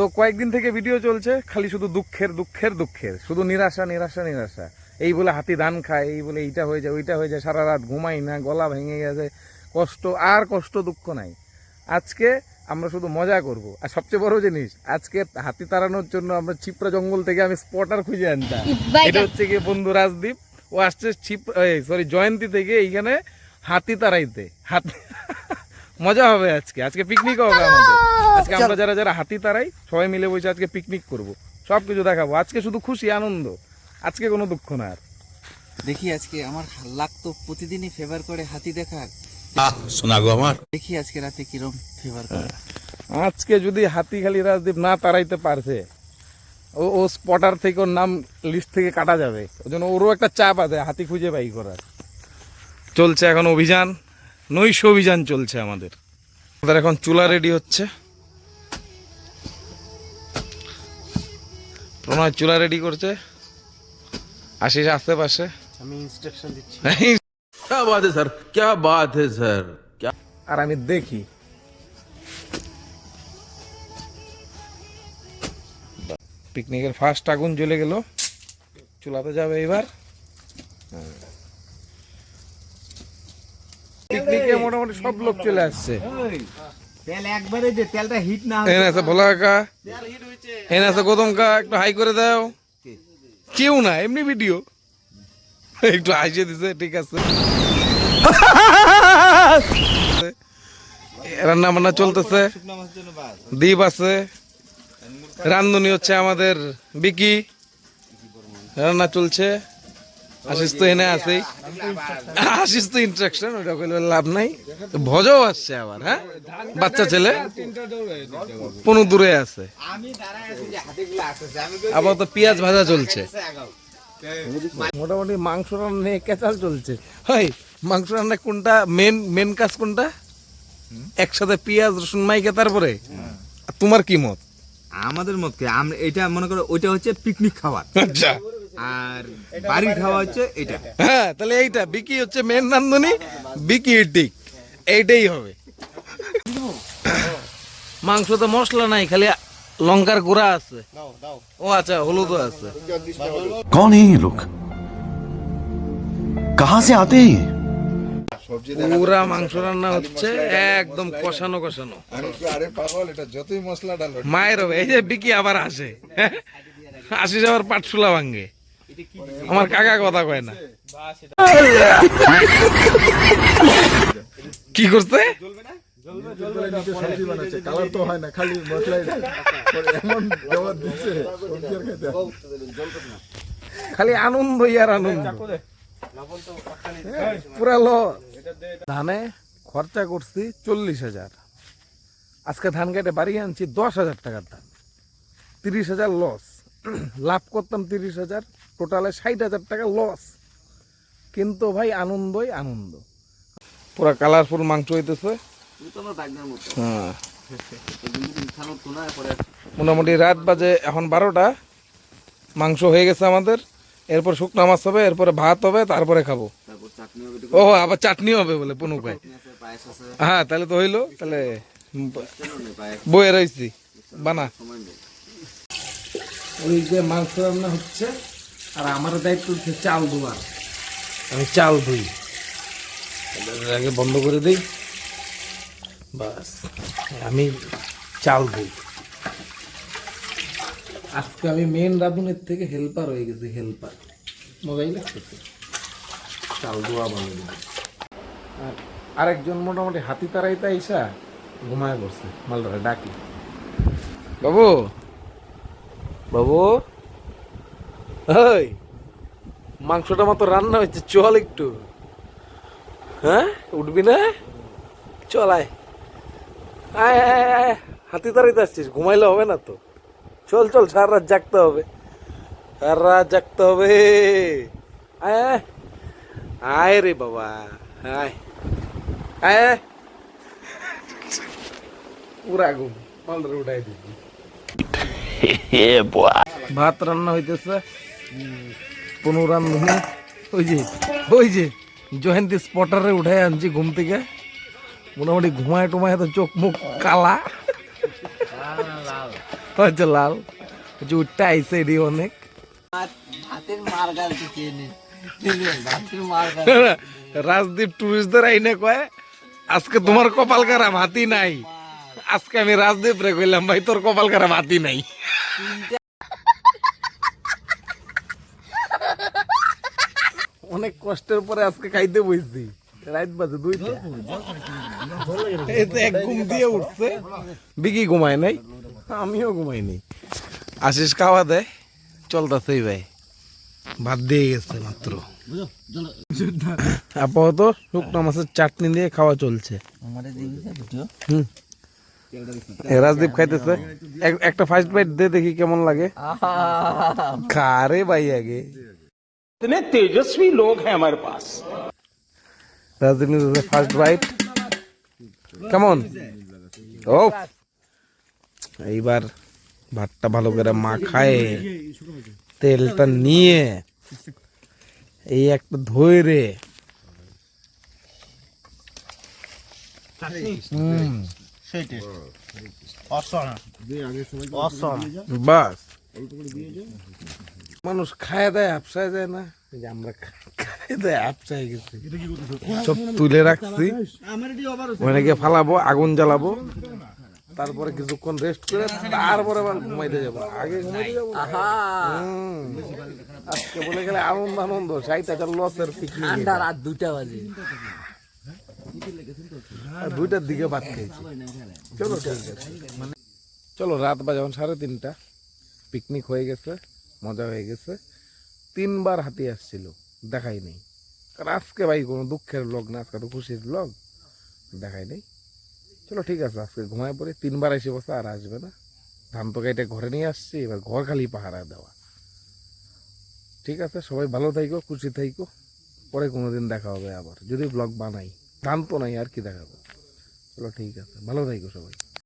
তো কয়েকদিন থেকে ভিডিও চলছে খালি শুধু দুঃখের দুঃখের দুঃখের। শুধু নিরাশা নিরাশা নিরাশা। এই বলে হাতি ধান খায় এই বলে এইটা হয়ে যায় ওইটা হয়ে যায় সারা রাত ঘুমাই না গলা ভেঙে গেছে কষ্ট আর কষ্ট দুঃখ নাই। আজকে আমরা শুধু মজা করব। আর সবচেয়ে বড় জিনিস আজকে হাতি তাড়ানোর জন্য আমরা চিপড়া জঙ্গল থেকে আমি স্পটার খুঁজে আনতাম। এটা হচ্ছে কি বন্ধু রাজদীপ। ও আসছে ছিপ সরি জয়ন্তী থেকে এইখানে হাতি তাড়াইতে। হাতি মজা হবে আজকে। আজকে পিকনিক হবে আমাদের। আজকে আমরা যারা যারা হাতি তাড়াই সবাই মিলে বসে আজকে পিকনিক করব। সব কিছু দেখাবো। আজকে শুধু খুশি আনন্দ। আজকে কোনো দুঃখ না আর। দেখি আজকে আমার লাখ তো প্রতিদিনই ফেভার করে হাতি দেখার। আহ শোনা গো আমার। দেখি আজকে রাতে কিরম ফেভার করে। আজকে যদি হাতি খালি রাজদীপ না তাড়াইতে পারছে ও ও স্পটার থেকে ওর নাম লিস্ট থেকে কাটা যাবে। ওই জন্য ওরও একটা চাপ আছে হাতি খুঁজে বাই করার। চলছে এখন অভিযান। নৈশ অভিযান চলছে আমাদের। আমাদের এখন চুলা রেডি হচ্ছে। প্রণয় চুলা রেডি করছে আশিস আশেপাশে আমি ইনস্ট্রাকশন দিচ্ছি क्या बात है सर क्या बात है सर क्या আর আমি দেখি পিকনিকের ফার্স্ট আগুন জ্বলে গেল চুলাতে যাবে এবার পিকনিকে মোটামুটি সব লোক চলে আসছে তেল একবারে যে তেলটা হিট না এনে আছে ভোলা কাকা। এনে আছে গৌতম একটু হাই করে দাও। কেউ না এমনি ভিডিও একটু হাসিয়ে দিছে ঠিক আছে। রান্না বান্না চলতেছে দ্বীপ আছে। রান্ধুনি হচ্ছে আমাদের বিকি। রান্না চলছে। আশিস তো এনে আছে। আশিস তো ইনস্ট্রাকশন ওটা কইলে লাভ নাই। ভজও আসছে আবার হ্যাঁ? বাচ্চা ছেলে? কোনো দূরে আছে। আমি দাঁড়ায় আছি যে হাতিগুলো আসছে আমি আবার তো পেঁয়াজ ভাজা চলছে। মোটামুটি মাংস রান্না নিয়ে কেচাল চলছে। হয় মাংস রান্না কোনটা? মেন মেন কাজ কোনটা? একসাথে পেঁয়াজ রসুন মাইকে তারপরে? আর তোমার কি মত? আমাদের মতকে আমরা এটা মনে করো ওইটা হচ্ছে পিকনিক খাবার। আচ্ছা। আর বাড়ি খাওয়া হচ্ছে এটা হ্যাঁ তাহলে এইটা। বিকি হচ্ছে মেন নান্দনি বিকি ঠিক এইটাই হবে। মাংস তো মশলা নাই খালি লঙ্কার গুঁড়া আছে। ও আচ্ছা হলুদ আছে। কোন এই লোক কাহা সে আতে পুরা মাংস রান্না হচ্ছে একদম কষানো কষানো। মায়ের হবে এই যে বিকি আবার আসে। আসি যাওয়ার পাটসুলা ভাঙ্গে আমার কাকা কথা কয় না। কি করছে? কালার তো হয় না খালি মশলাই দেয়। এমন জবাব দিচ্ছে আর খালি আনন্দ ইয়ার আনন্দ। হ্যাঁ, পুরা ল। ধানে খরচা করছি চল্লিশ হাজার। আজকে ধান কেটে বাড়ি আনছি দশ হাজার টাকার ধান। তিরিশ হাজার লস লাভ করতাম তিরিশ হাজার। টোটালে ষাট হাজার টাকা লস কিন্তু ভাই আনন্দই আনন্দ। পুরা কালারফুল মাংস হইতেছে। হ্যাঁ। মোটামুটি রাত বাজে এখন বারোটা। মাংস হয়ে গেছে আমাদের। এরপর শুকনো মাছ হবে এরপরে ভাত হবে তারপরে খাব। ও আবার চাটনি হবে বলে পুনু ভাই। হ্যাঁ তাহলে তো হইল। তাহলে বয়ে রয়েছি বানা। ওই যে মাংস রান্না হচ্ছে আর আমার দায়িত্ব হচ্ছে চাল ধোয়ার আমি চাল ধুই। আগে বন্ধ করে দিই। বাস আমি চাল ধুই। আজকে আমি মেন রাঁধুনের থেকে হেল্পার হয়ে গেছি হেল্পার মজাই লাগছে চাল ধোয়া ভালো লাগে। আর আরেকজন মোটামুটি হাতি তারাইতে আইসা ঘুমায় পড়ছে মালদারে ডাকি। বাবু? বাবু? ওই মাংসটা মতো রান্না হয়েছে চল একটু। হ্যাঁ উঠবি না? চল আয়। আয় হাতি তাড়াইতে আসছিস ঘুমাইলে হবে না তো। চল চল সারা রাত জাগতে হবে। সারা রাত জাগতে হবে। আয় আয়। রে বাবা আয়। আয়। পুরা ঘুম। মালদারে উঠাই দিবি। ভাত রান্না হইতেছে। পনু রান্ধুনি ওই যে ওই যে জয়ন্তী স্পটারে উঠাই আনছি ঘুম থেকে মোটামুটি ঘুমায় টুমায় তো চোখ মুখ কালা হচ্ছে লাল হচ্ছে উঠটা আইসে এডি অনেক ভাতের মার গাল চেনে ভাতের মার গাল রাজদীপ টুরিস্টদের আইনে কয় আজকে তোমার কপাল খারাপ হাতি নাই আজকে আমি রাজদীপ রে কইলাম ভাই তোর কপাল খারাপ হাতি নাই অনেক কষ্টের পরে আজকে খাইতে বসছি রাত বাজে দুইটা। এক ঘুম দিয়ে উঠছে। বিকি ঘুমায় নাই? আমিও ঘুমাই নাই। আশিস খাওয়া দেয়। চলতেছেই ভাই। ভাত দিয়ে গেছে মাত্র। আপাতত শুকনো মাছের চাটনি দিয়ে খাওয়া চলছে। হুম। রাজদীপ খাইতেছে। একটা ফার্স্ট বাইট দে দেখি কেমন লাগে। খারে ভাই আগে। इतने तेजस्वी लोग हैं हमारे पास রাজদীপ নিতেছে ফার্স্ট বাইট কেমন ও এইবার ভাতটা ভালো করে মাখায় তেলটা নিয়ে এই একটা ধরে বাস মানুষ খায় দেয় আপসায় যায় না। যে আমরা খায় দেয় আপসায় গেছি। সব তুলে রাখছি। ওখানে গিয়ে ফালাবো আগুন জ্বালাবো। তারপরে কিছুক্ষণ রেস্ট করে তারপরে আবার ঘুমাইতে যাব। আগে ঘুমাইতে যাব। আজকে বলে গেলে আনন্দ আনন্দ ষাট হাজার লসের পিকনিক রাত দুটা বাজে। দুইটার দিকে ভাত খেয়েছি চলো ঠিক আছে। চলো রাত বাজে এখন সাড়ে তিনটা। পিকনিক হয়ে গেছে। মজা হয়ে গেছে। তিনবার হাতি আসছিল, দেখাই নেই। কারণ আজকে ভাই কোনো দুঃখের লোক না, আজকে তো খুশির লোক দেখাই নেই। চলো ঠিক আছে, আজকে ঘুমায় পড়ে তিনবার এসে বসে আর আসবে না। ধান তো কেটে ঘরে নিয়ে আসছি, এবার ঘর খালি পাহারা দেওয়া। ঠিক আছে, সবাই ভালো থাইকো, খুশি থাইকো। পরে কোনোদিন দেখা হবে আবার। যদি ব্লগ বানাই, ধান তো নাই, আর কি দেখাবো? চলো ঠিক আছে, ভালো থাইকো সবাই।